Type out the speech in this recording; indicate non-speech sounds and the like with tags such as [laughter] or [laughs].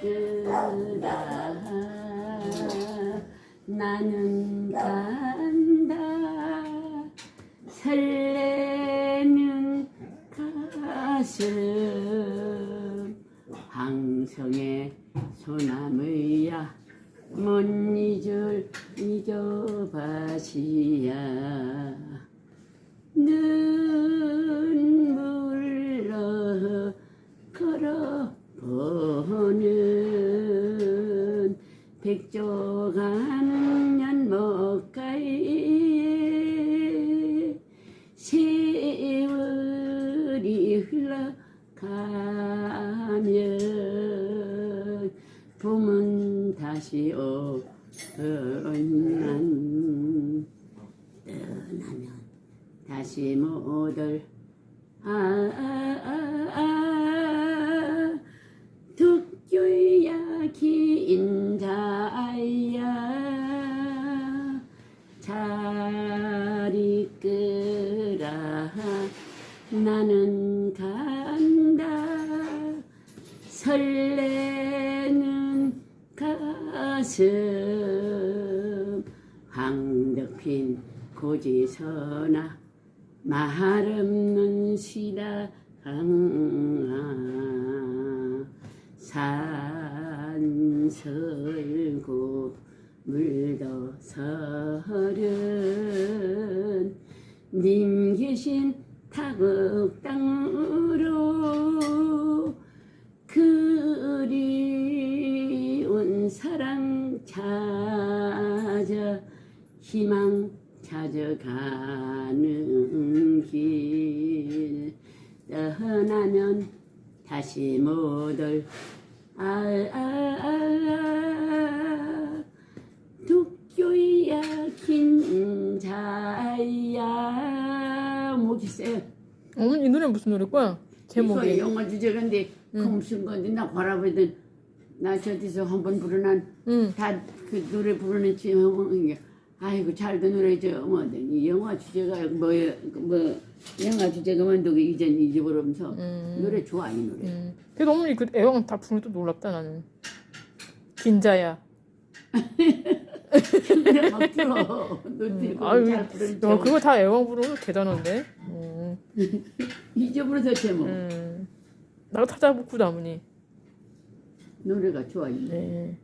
이끌아 나는 간다. 설레는 가슴 항성의 소나무야 못 잊을 잊어밭이야. 눈 백조가는 연못가에 세월이 흘러가면 봄은 다시 오면 떠나면 다시 못올 아, 아, 아, 아, 긴자야 잘 이끌아 나는 간다. 설레는 가슴. 황덕핀 고지서나 말 없는 시라항아. 산설고 물도 서른 님 계신 타국 땅으로 그리운 사랑 찾아 희망 찾아가는 길. 떠나면 다시 못올 아, 아, 아, 아, 세요 어머니 이 노래 무슨 노래 거야? 이거 제목이 영어 주제가인데 응. 그 무슨 건데 나 과라보던 나 저기서 한 번 부르는 응 다 그 노래 부르는 지금 아이고 잘도 노래 저 뭐더니 영화 주제가 뭐야 뭐 영화 주제가 뭔데 이전 잊어버리면서 음. 노래 좋아 이 노래 음. 그래도 어머니 그 애왕 다 부르는 또 놀랍다 나는 긴자야 [laughs] 노래 노래 아유 잘 부르는 그거 다 애왕 부르는 거 대단한데 음. [laughs] 잊어버려서 제목 음. 나도 찾아보고 어머니 노래가 좋아. 네.